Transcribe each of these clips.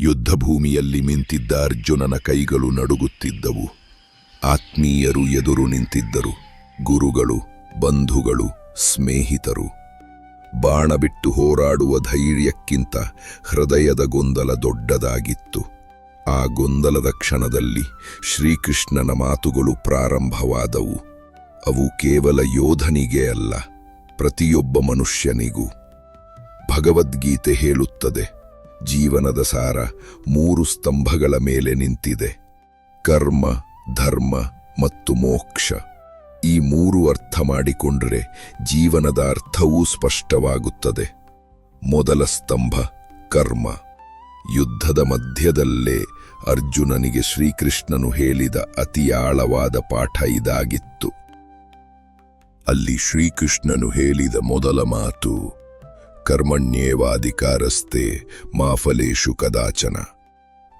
ಯುದ್ಧಭೂಮಿಯಲ್ಲಿ ನಿಂತಿದ್ದ ಅರ್ಜುನನ ಕೈಗಳು ನಡುಗುತ್ತಿದ್ದವು. ಆತ್ಮೀಯರು ಎದುರು ನಿಂತಿದ್ದರು. ಗುರುಗಳು, ಬಂಧುಗಳು, ಸ್ನೇಹಿತರು. ಬಾಣ ಬಿಟ್ಟು ಹೋರಾಡುವ ಧೈರ್ಯಕ್ಕಿಂತ ಹೃದಯದ ಗೊಂದಲ ದೊಡ್ಡದಾಗಿತ್ತು. ಆ ಗೊಂದಲದ ಕ್ಷಣದಲ್ಲಿ ಶ್ರೀಕೃಷ್ಣನ ಮಾತುಗಳು ಪ್ರಾರಂಭವಾದವು. ಅವು ಕೇವಲ ಯೋಧನಿಗೆ ಅಲ್ಲ, ಪ್ರತಿಯೊಬ್ಬ ಮನುಷ್ಯನಿಗೂ. ಭಗವದ್ಗೀತೆ ಹೇಳುತ್ತದೆ ಜೀವನದ ಸಾರ ಮೂರು ಸ್ತಂಭಗಳ ಮೇಲೆ ನಿಂತಿದೆ. ಕರ್ಮ, ಧರ್ಮ ಮತ್ತು ಮೋಕ್ಷ. ಈ ಮೂರು ಅರ್ಥ ಮಾಡಿಕೊಂಡರೆ ಜೀವನದ ಅರ್ಥವೂ ಸ್ಪಷ್ಟವಾಗುತ್ತದೆ. ಮೊದಲ ಸ್ತಂಭ, ಕರ್ಮ. ಯುದ್ಧದ ಮಧ್ಯದಲ್ಲೇ ಅರ್ಜುನನಿಗೆ ಶ್ರೀಕೃಷ್ಣನು ಹೇಳಿದ ಅತಿ ಆಳವಾದ ಪಾಠ ಇದಾಗಿತ್ತು. ಅಲ್ಲಿ ಶ್ರೀಕೃಷ್ಣನು ಹೇಳಿದ ಮೊದಲ ಮಾತು ಕರ್ಮಣ್ಯೇವಾಧಿಕಾರಸ್ತೆ ಮಾಫಲೇಶು ಕದಾಚನ.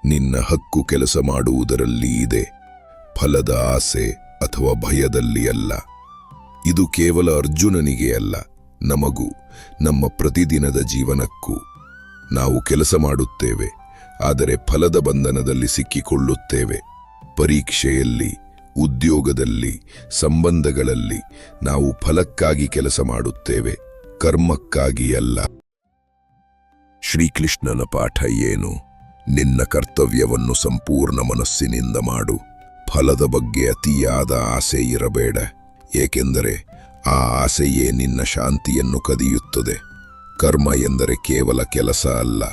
ನಿನ್ನ ಹಕ್ಕು ಕೆಲಸ ಮಾಡುವುದರಲ್ಲಿ ಇದೆ. ಫಲದ ಆಸೆ ಅಥವಾ ಭಯದಲ್ಲಿ ಅಲ್ಲ. ಇದು ಕೇವಲ ಅರ್ಜುನನಿಗೆ ಅಲ್ಲ, ನಮಗೂ, ನಮ್ಮ ಪ್ರತಿದಿನದ ಜೀವನಕ್ಕೂ. ನಾವು ಕೆಲಸ ಮಾಡುತ್ತೇವೆ, ಆದರೆ ಫಲದ ಬಂಧನದಲ್ಲಿ ಸಿಕ್ಕಿಕೊಳ್ಳುತ್ತೇವೆ. ಪರೀಕ್ಷೆಯಲ್ಲಿ, ಉದ್ಯೋಗದಲ್ಲಿ, ಸಂಬಂಧಗಳಲ್ಲಿ ನಾವು ಫಲಕ್ಕಾಗಿ ಕೆಲಸ ಮಾಡುತ್ತೇವೆ. ಕರ್ಮಕ್ಕಾಗಿ ಅಲ್ಲ. ಶ್ರೀಕೃಷ್ಣನ ಪಾಠ ಏನು? ನಿನ್ನ ಕರ್ತವ್ಯವನ್ನು ಸಂಪೂರ್ಣ ಮನಸ್ಸಿನಿಂದ ಮಾಡು. ಫಲದ ಬಗ್ಗೆ ಅತಿಯಾದ ಆಸೆ ಇರಬೇಡ. ಏಕೆಂದರೆ ಆ ಆಸೆಯೇ ನಿನ್ನ ಶಾಂತಿಯನ್ನು ಕದಿಯುತ್ತದೆ. ಕರ್ಮ ಎಂದರೆ ಕೇವಲ ಕೆಲಸ ಅಲ್ಲ.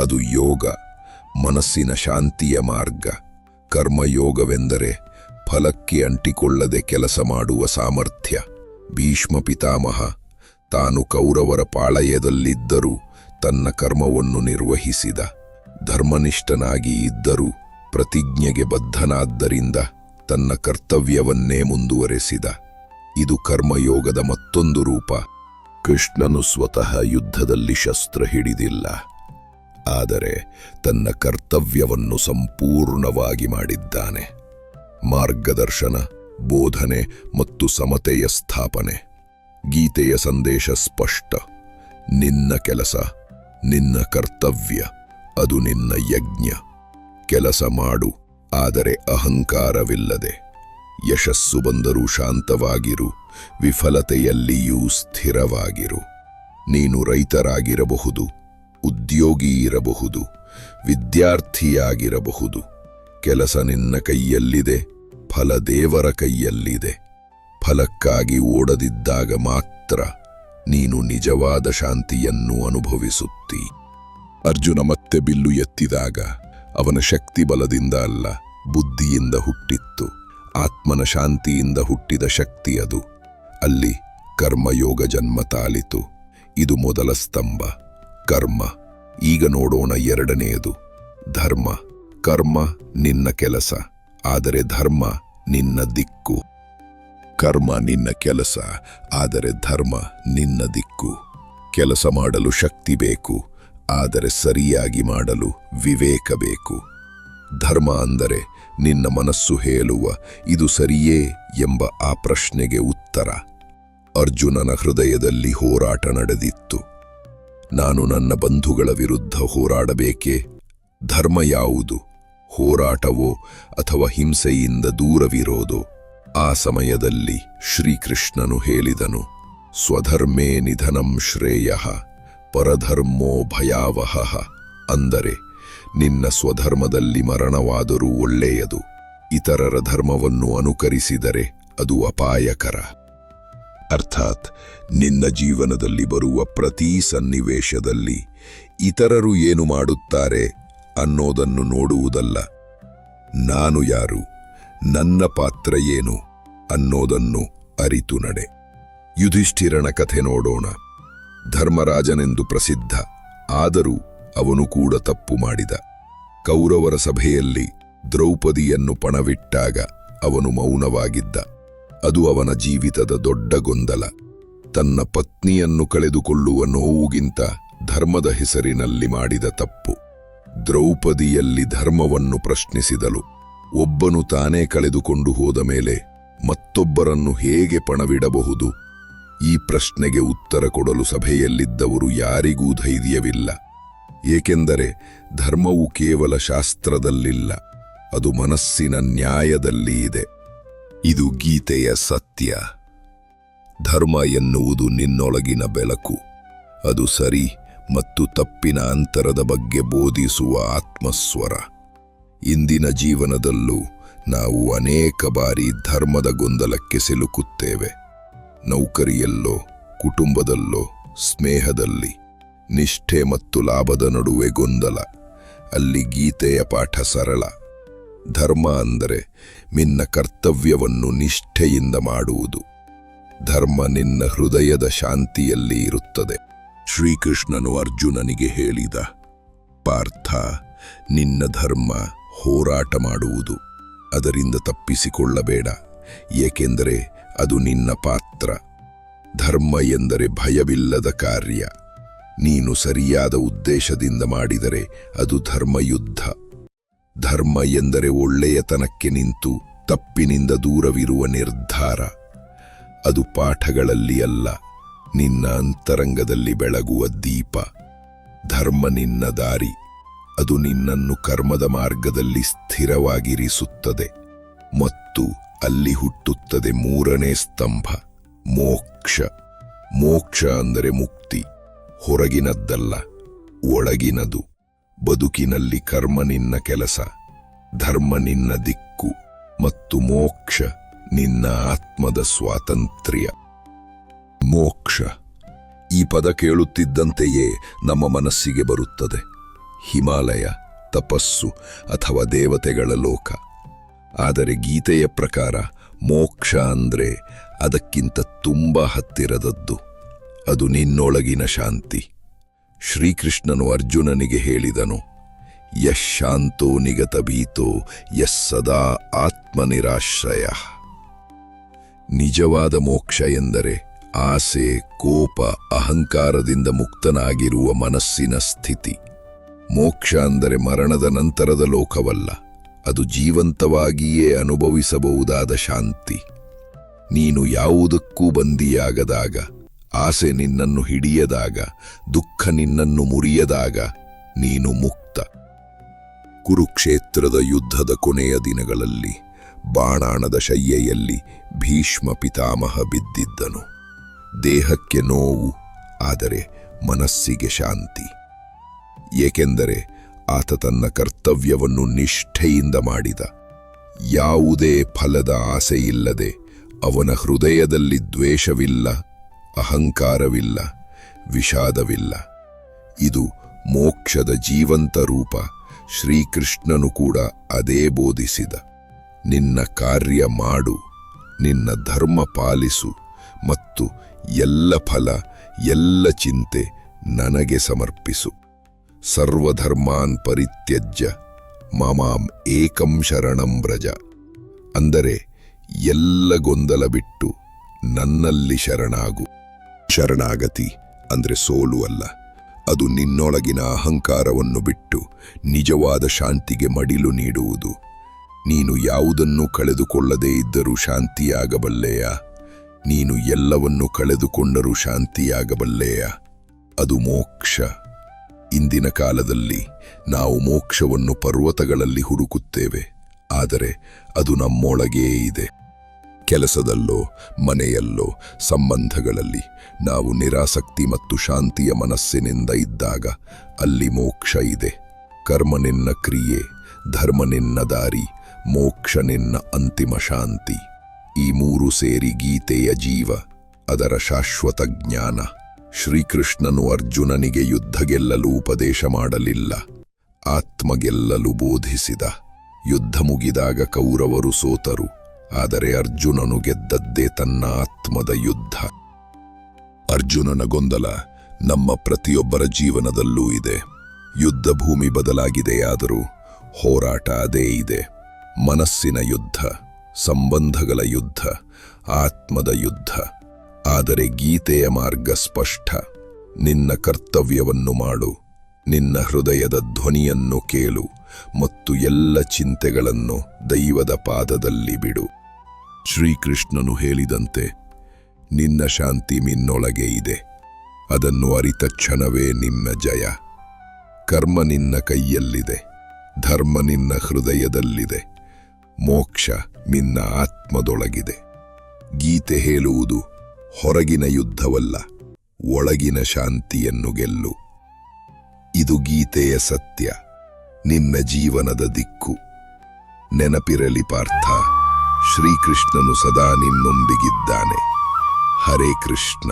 ಅದು ಯೋಗ, ಮನಸ್ಸಿನ ಶಾಂತಿಯ ಮಾರ್ಗ. ಕರ್ಮಯೋಗವೆಂದರೆ ಫಲಕ್ಕೆ ಅಂಟಿಕೊಳ್ಳದೆ ಕೆಲಸ ಮಾಡುವ ಸಾಮರ್ಥ್ಯ. ಭೀಷ್ಮ ಪಿತಾಮಹ ತಾನು ಕೌರವರ ಪಾಳಯದಲ್ಲಿದ್ದರೂ ತನ್ನ ಕರ್ಮವನ್ನು ನಿರ್ವಹಿಸಿದ. ಧರ್ಮನಿಷ್ಠನಾಗಿ ಇದ್ದರೂ ಪ್ರತಿಜ್ಞೆಗೆ ಬದ್ಧನಾದ್ದರಿಂದ ತನ್ನ ಕರ್ತವ್ಯವನ್ನೇ ಮುಂದುವರೆಸಿದ. ಇದು ಕರ್ಮಯೋಗದ ಮತ್ತೊಂದು ರೂಪ. ಕೃಷ್ಣನು ಸ್ವತಃ ಯುದ್ಧದಲ್ಲಿ ಶಸ್ತ್ರ ಹಿಡಿದಿಲ್ಲ. ಆದರೆ ತನ್ನ ಕರ್ತವ್ಯವನ್ನು ಸಂಪೂರ್ಣವಾಗಿ ಮಾಡಿದ್ದಾನೆ. ಮಾರ್ಗದರ್ಶನ, ಬೋಧನೆ ಮತ್ತು ಸಮತೆಯ ಸ್ಥಾಪನೆ. ಗೀತೆಯ ಸಂದೇಶ ಸ್ಪಷ್ಟ. ನಿನ್ನ ಕೆಲಸ, ನಿನ್ನ ಕರ್ತವ್ಯ, ಅದು ನಿನ್ನ ಯಜ್ಞ. ಕೆಲಸ ಮಾಡು, ಆದರೆ ಅಹಂಕಾರವಿಲ್ಲದೆ. ಯಶಸ್ಸು ಬಂದರೂ ಶಾಂತವಾಗಿರು, ವಿಫಲತೆಯಲ್ಲಿಯೂ ಸ್ಥಿರವಾಗಿರು. ನೀನು ರೈತರಾಗಿರಬಹುದು, ಉದ್ಯೋಗಿ ಇರಬಹುದು, ವಿದ್ಯಾರ್ಥಿಯಾಗಿರಬಹುದು. ಕೆಲಸ ನಿನ್ನ ಕೈಯಲ್ಲಿದೆ, ಫಲ ದೇವರ ಕೈಯಲ್ಲಿದೆ. ಫಲಕ್ಕಾಗಿ ಓಡದಿದ್ದಾಗ ಮಾತ್ರ ನೀನು ನಿಜವಾದ ಶಾಂತಿಯನ್ನು ಅನುಭವಿಸುತ್ತಿ. ಅರ್ಜುನ ಮತ್ತೆ ಬಿಲ್ಲು ಎತ್ತಿದಾಗ ಅವನ ಶಕ್ತಿ ಬಲದಿಂದ ಅಲ್ಲ, ಬುದ್ಧಿಯಿಂದ ಹುಟ್ಟಿತ್ತು. ಆತ್ಮನ ಶಾಂತಿಯಿಂದ ಹುಟ್ಟಿದ ಶಕ್ತಿ ಅದು. ಅಲ್ಲಿ ಕರ್ಮಯೋಗ ಜನ್ಮ ತಾಲಿತು ಇದು ಮೊದಲ ಸ್ತಂಭ. ಕರ್ಮ. ಈಗ ನೋಡೋಣ ಎರಡನೆಯದು ಧರ್ಮ. ಕರ್ಮ ನಿನ್ನ ಕೆಲಸ. ಆದರೆ ಧರ್ಮ ನಿನ್ನ ದಿಕ್ಕು. ಕರ್ಮ ನಿನ್ನ ಕೆಲಸ, ಆದರೆ ಧರ್ಮ ನಿನ್ನ ದಿಕ್ಕು. ಕೆಲಸ ಮಾಡಲು ಶಕ್ತಿ ಬೇಕು, ಆದರೆ ಸರಿಯಾಗಿ ಮಾಡಲು ವಿವೇಕ ಬೇಕು. ಧರ್ಮ ಅಂದರೆ ನಿನ್ನ ಮನಸ್ಸು ಹೇಳುವ, ಇದು ಸರಿಯೇ ಎಂಬ ಆ ಪ್ರಶ್ನೆಗೆ ಉತ್ತರ. ಅರ್ಜುನನ ಹೃದಯದಲ್ಲಿ ಹೋರಾಟ ನಡೆದಿತ್ತು. ನಾನು ನನ್ನ ಬಂಧುಗಳ ವಿರುದ್ಧ ಹೋರಾಡಬೇಕೇ? ಧರ್ಮ ಯಾವುದು? ಹೋರಾಟವೋ ಅಥವಾ ಹಿಂಸೆಯಿಂದ ದೂರವಿರೋದು? ಆ ಸಮಯದಲ್ಲಿ ಶ್ರೀಕೃಷ್ಣನು ಹೇಳಿದನು, ಸ್ವಧರ್ಮೇ ನಿಧನಂ ಶ್ರೇಯ, ಪರಧರ್ಮೋ ಭಯಾವಹ, ಅಂದರೆ ನಿನ್ನ ಸ್ವಧರ್ಮದಲ್ಲಿ ಮರಣವಾದರೂ ಒಳ್ಳೆಯದು, ಇತರರ ಧರ್ಮವನ್ನು ಅನುಕರಿಸಿದರೆ ಅದು ಅಪಾಯಕರ. ಅರ್ಥಾತ್ ನಿನ್ನ ಜೀವನದಲ್ಲಿ ಬರುವ ಪ್ರತಿ ಸನ್ನಿವೇಶದಲ್ಲಿ ಇತರರು ಏನು ಮಾಡುತ್ತಾರೆ ಅನ್ನೋದನ್ನು ನೋಡುವುದಲ್ಲ. ನಾನು ಯಾರು? ನನ್ನ ಪಾತ್ರ ಏನು? ಅನ್ನೋದನ್ನು ಅರಿತು ನಡೆ. ಯುಧಿಷ್ಠಿರನ ಕಥೆ ನೋಡೋಣ. ಧರ್ಮರಾಜನೆಂದು ಪ್ರಸಿದ್ಧ, ಆದರೂ ಅವನು ಕೂಡ ತಪ್ಪು ಮಾಡಿದ. ಕೌರವರ ಸಭೆಯಲ್ಲಿ ದ್ರೌಪದಿಯನ್ನು ಪಣವಿಟ್ಟಾಗ ಅವನು ಮೌನವಾಗಿದ್ದ. ಅದು ಅವನ ಜೀವಿತದ ದೊಡ್ಡ ಗೊಂದಲ. ತನ್ನ ಪತ್ನಿಯನ್ನು ಕಳೆದುಕೊಳ್ಳುವ ನೋವುಗಿಂತ ಧರ್ಮದ ಹೆಸರಿನಲ್ಲಿ ಮಾಡಿದ ತಪ್ಪು. ದ್ರೌಪದಿಯಲ್ಲಿ ಧರ್ಮವನ್ನು ಪ್ರಶ್ನಿಸಿದಳು. ಒಬ್ಬನು ತಾನೇ ಕಳೆದುಕೊಂಡು ಹೋದ ಮೇಲೆ ಮತ್ತೊಬ್ಬರನ್ನು ಹೇಗೆ ಪಣವಿಡಬಹುದು? ಈ ಪ್ರಶ್ನೆಗೆ ಉತ್ತರ ಕೊಡಲು ಸಭೆಯಲ್ಲಿದ್ದವರು ಯಾರಿಗೂ ಧೈರ್ಯವಿಲ್ಲ. ಏಕೆಂದರೆ ಧರ್ಮವು ಕೇವಲ ಶಾಸ್ತ್ರದಲ್ಲಿಲ್ಲ, ಅದು ಮನಸ್ಸಿನ ನ್ಯಾಯದಲ್ಲಿ ಇದೆ. ಇದು ಗೀತೆಯ ಸತ್ಯ. ಧರ್ಮ ಎನ್ನುವುದು ನಿನ್ನೊಳಗಿನ ಬೆಳಕು. ಅದು ಸರಿ ಮತ್ತು ತಪ್ಪಿನ ಅಂತರದ ಬಗ್ಗೆ ಬೋಧಿಸುವ ಆತ್ಮಸ್ವರ. ಇಂದಿನ ಜೀವನದಲ್ಲೂ ನಾವು ಅನೇಕ ಬಾರಿ ಧರ್ಮದ ಗೊಂದಲಕ್ಕೆ ಸಿಲುಕುತ್ತೇವೆ. ನೌಕರಿಯಲ್ಲೋ, ಕುಟುಂಬದಲ್ಲೋ, ಸ್ನೇಹದಲ್ಲಿ ನಿಷ್ಠೆ ಮತ್ತು ಲಾಭದ ನಡುವೆ ಗೊಂದಲ. ಅಲ್ಲಿ ಗೀತೆಯ ಪಾಠ ಸರಳ. ಧರ್ಮ ಅಂದರೆ ನಿನ್ನ ಕರ್ತವ್ಯವನ್ನು ನಿಷ್ಠೆಯಿಂದ ಮಾಡುವುದು. ಧರ್ಮ ನಿನ್ನ ಹೃದಯದ ಶಾಂತಿಯಲ್ಲಿ ಇರುತ್ತದೆ. ಶ್ರೀಕೃಷ್ಣನು ಅರ್ಜುನನಿಗೆ ಹೇಳಿದ, ಪಾರ್ಥ, ನಿನ್ನ ಧರ್ಮ ಹೋರಾಟ ಮಾಡುವುದು. ಅದರಿಂದ ತಪ್ಪಿಸಿಕೊಳ್ಳಬೇಡ. ಏಕೆಂದರೆ ಅದು ನಿನ್ನ ಪಾತ್ರ. ಧರ್ಮ ಎಂದರೆ ಭಯವಿಲ್ಲದ ಕಾರ್ಯ. ನೀನು ಸರಿಯಾದ ಉದ್ದೇಶದಿಂದ ಮಾಡಿದರೆ ಅದು ಧರ್ಮಯುದ್ಧ. ಧರ್ಮ ಎಂದರೆ ಒಳ್ಳೆಯತನಕ್ಕೆ ನಿಂತು ತಪ್ಪಿನಿಂದ ದೂರವಿರುವ ನಿರ್ಧಾರ. ಅದು ಪಾಠಗಳಲ್ಲಿ ಅಲ್ಲ, ನಿನ್ನ ಅಂತರಂಗದಲ್ಲಿ ಬೆಳಗುವ ದೀಪ. ಧರ್ಮ ನಿನ್ನ ದಾರಿ. ಅದು ನಿನ್ನನ್ನು ಕರ್ಮದ ಮಾರ್ಗದಲ್ಲಿ ಸ್ಥಿರವಾಗಿರಿಸುತ್ತದೆ ಮತ್ತು ಅಲ್ಲಿ ಹುಟ್ಟುತ್ತದೆ ಮೂರನೇ ಸ್ತಂಭ, ಮೋಕ್ಷ. ಮೋಕ್ಷ ಅಂದರೆ ಮುಕ್ತಿ, ಹೊರಗಿನದ್ದಲ್ಲ, ಒಳಗಿನದು. ಬದುಕಿನಲ್ಲಿ ಕರ್ಮ ನಿನ್ನ ಕೆಲಸ, ಧರ್ಮ ನಿನ್ನ ದಿಕ್ಕು ಮತ್ತು ಮೋಕ್ಷ ನಿನ್ನ ಆತ್ಮದ ಸ್ವಾತಂತ್ರ್ಯ. ಮೋಕ್ಷ. ಈ ಪದ ಕೇಳುತ್ತಿದ್ದಂತೆಯೇ ನಮ್ಮ ಮನಸ್ಸಿಗೆ ಬರುತ್ತದೆ. ಹಿಮಾಲಯ, ತಪಸ್ಸು ಅಥವಾ ದೇವತೆಗಳ ಲೋಕ. ಆದರೆ ಗೀತೆಯ ಪ್ರಕಾರ ಮೋಕ್ಷ ಅಂದ್ರೆ ಅದಕ್ಕಿಂತ ತುಂಬ ಹತ್ತಿರದದ್ದು. ಅದು ನಿನ್ನೊಳಗಿನ ಶಾಂತಿ. ಶ್ರೀಕೃಷ್ಣನು ಅರ್ಜುನನಿಗೆ ಹೇಳಿದನು ಯಶಾಂತೋ ಶಾಂತೋ ನಿಗತ ಭೀತೋ ಯಸ್ ಸದಾ ಆತ್ಮನಿರಾಶ್ರಯ. ನಿಜವಾದ ಮೋಕ್ಷ ಎಂದರೆ ಆಸೆ, ಕೋಪ, ಅಹಂಕಾರದಿಂದ ಮುಕ್ತನಾಗಿರುವ ಮನಸ್ಸಿನ ಸ್ಥಿತಿ. ಮೋಕ್ಷ ಅಂದರೆ ಮರಣದ ನಂತರದ ಲೋಕವಲ್ಲ. ಅದು ಜೀವಂತವಾಗಿಯೇ ಅನುಭವಿಸಬಹುದಾದ ಶಾಂತಿ. ನೀನು ಯಾವುದಕ್ಕೂ ಬಂದಿಯಾಗದಾಗ, ಆಸೆ ನಿನ್ನನ್ನು ಹಿಡಿಯದಾಗ, ದುಃಖ ನಿನ್ನನ್ನು ಮುರಿಯದಾಗ ನೀನು ಮುಕ್ತ. ಕುರುಕ್ಷೇತ್ರದ ಯುದ್ಧದ ಕೊನೆಯ ದಿನಗಳಲ್ಲಿ ಬಾಣಾಣದ ಶಯ್ಯೆಯಲ್ಲಿ ಭೀಷ್ಮ ಪಿತಾಮಹ ಬಿದ್ದಿದ್ದನು. ದೇಹಕ್ಕೆ ನೋವು, ಆದರೆ ಮನಸ್ಸಿಗೆ ಶಾಂತಿ. ಏಕೆಂದರೆ ಆತ ತನ್ನ ಕರ್ತವ್ಯವನ್ನು ನಿಷ್ಠೆಯಿಂದ ಮಾಡಿದ. ಯಾವುದೇ ಫಲದ ಆಸೆಯಿಲ್ಲದೆ ಅವನ ಹೃದಯದಲ್ಲಿ ದ್ವೇಷವಿಲ್ಲ, ಅಹಂಕಾರವಿಲ್ಲ, ವಿಷಾದವಿಲ್ಲ. ಇದು ಮೋಕ್ಷದ ಜೀವಂತ ರೂಪ, ಶ್ರೀಕೃಷ್ಣನು ಕೂಡ ಅದೇ ಬೋಧಿಸಿದ. ನಿನ್ನ ಕಾರ್ಯ ಮಾಡು, ನಿನ್ನ ಧರ್ಮ ಪಾಲಿಸು ಮತ್ತು ಎಲ್ಲ ಫಲ, ಎಲ್ಲ ಚಿಂತೆ ನನಗೆ ಸಮರ್ಪಿಸು. ಸರ್ವಧರ್ಮಾನ್ ಪರಿತ್ಯಜ್ಯ, ಮಾಮಾಂ ಏಕಂ ಶರಣಂ ವ್ರಜ. ಅಂದರೆ ಎಲ್ಲ ಗೊಂದಲ ಬಿಟ್ಟು ನನ್ನಲ್ಲಿ ಶರಣಾಗು. ಶರಣಾಗತಿ ಅಂದರೆ ಸೋಲು ಅಲ್ಲ. ಅದು ನಿನ್ನೊಳಗಿನ ಅಹಂಕಾರವನ್ನು ಬಿಟ್ಟು ನಿಜವಾದ ಶಾಂತಿಗೆ ಮಡಿಲು ನೀಡುವುದು. ನೀನು ಯಾವುದನ್ನು ಕಳೆದುಕೊಳ್ಳದೇ ಇದ್ದರೂ ಶಾಂತಿಯಾಗಬಲ್ಲೆಯ? ನೀನು ಎಲ್ಲವನ್ನು ಕಳೆದುಕೊಂಡರೂ ಶಾಂತಿಯಾಗಬಲ್ಲೆಯ? ಅದು ಮೋಕ್ಷ. ಇಂದಿನ ಕಾಲದಲ್ಲಿ ನಾವು ಮೋಕ್ಷವನ್ನು ಪರ್ವತಗಳಲ್ಲಿ ಹುಡುಕುತ್ತೇವೆ. ಆದರೆ ಅದು ನಮ್ಮೊಳಗೇ ಇದೆ. ಕೆಲಸದಲ್ಲೋ, ಮನೆಯಲ್ಲೋ, ಸಂಬಂಧಗಳಲ್ಲಿ ನಾವು ನಿರಾಸಕ್ತಿ ಮತ್ತು ಶಾಂತಿಯ ಮನಸ್ಸಿನಿಂದ ಇದ್ದಾಗ ಅಲ್ಲಿ ಮೋಕ್ಷ ಇದೆ. ಕರ್ಮ ನಿನ್ನ ಕ್ರಿಯೆ, ಧರ್ಮ ನಿನ್ನ ದಾರಿ, ಮೋಕ್ಷ ನಿನ್ನ ಅಂತಿಮ ಶಾಂತಿ. ಈ ಮೂರು ಸೇರಿ ಗೀತೆಯ ಜೀವ, ಅದರ ಶಾಶ್ವತ ಜ್ಞಾನ. ಶ್ರೀಕೃಷ್ಣನು ಅರ್ಜುನನಿಗೆ ಯುದ್ಧ ಗೆಲ್ಲಲು ಉಪದೇಶ ಮಾಡಲಿಲ್ಲ. ಆತ್ಮ ಗೆಲ್ಲಲು ಬೋಧಿಸಿದ. ಯುದ್ಧ ಮುಗಿದಾಗ ಕೌರವರು ಸೋತರು. ಆದರೆ ಅರ್ಜುನನು ಗೆದ್ದದ್ದೇ ತನ್ನ ಆತ್ಮದ ಯುದ್ಧ. ಅರ್ಜುನನ ಗೊಂದಲ ನಮ್ಮ ಪ್ರತಿಯೊಬ್ಬರ ಜೀವನದಲ್ಲೂ ಇದೆ. ಯುದ್ಧ ಭೂಮಿ ಬದಲಾಗಿದೆಯಾದರೂ ಹೋರಾಟ ಅದೇ ಇದೆ. ಮನಸ್ಸಿನ ಯುದ್ಧ, ಸಂಬಂಧಗಳ ಯುದ್ಧ, ಆತ್ಮದ ಯುದ್ಧ. ಆದರೆ ಗೀತೆಯ ಮಾರ್ಗ ಸ್ಪಷ್ಟ. ನಿನ್ನ ಕರ್ತವ್ಯವನ್ನು ಮಾಡು. ನಿನ್ನ ಹೃದಯದ ಧ್ವನಿಯನ್ನು ಕೇಳು ಮತ್ತು ಎಲ್ಲ ಚಿಂತೆಗಳನ್ನು ದೈವದ ಪಾದದಲ್ಲಿ ಬಿಡು. ಶ್ರೀಕೃಷ್ಣನು ಹೇಳಿದಂತೆ, ನಿನ್ನ ಶಾಂತಿ ನಿನ್ನೊಳಗೆ ಇದೆ. ಅದನ್ನು ಅರಿತ ಕ್ಷಣವೇ ನಿನ್ನ ಜಯ. ಕರ್ಮ ನಿನ್ನ ಕೈಯಲ್ಲಿದೆ. ಧರ್ಮ ನಿನ್ನ ಹೃದಯದಲ್ಲಿದೆ. ಮೋಕ್ಷ ನಿನ್ನ ಆತ್ಮದೊಳಗಿದೆ. ಗೀತೆ ಹೇಳುವುದು ಹೊರಗಿನ ಯುದ್ಧವಲ್ಲ, ಒಳಗಿನ ಶಾಂತಿಯನ್ನು ಗೆಲ್ಲು. ಇದು ಗೀತೆಯ ಸತ್ಯ, ನಿನ್ನ ಜೀವನದ ದಿಕ್ಕು. ನೆನಪಿರಲಿ ಪಾರ್ಥ, ಶ್ರೀಕೃಷ್ಣನು ಸದಾ ನಿನ್ನೊಂದಿಗಿದ್ದಾನೆ. ಹರೇ ಕೃಷ್ಣ.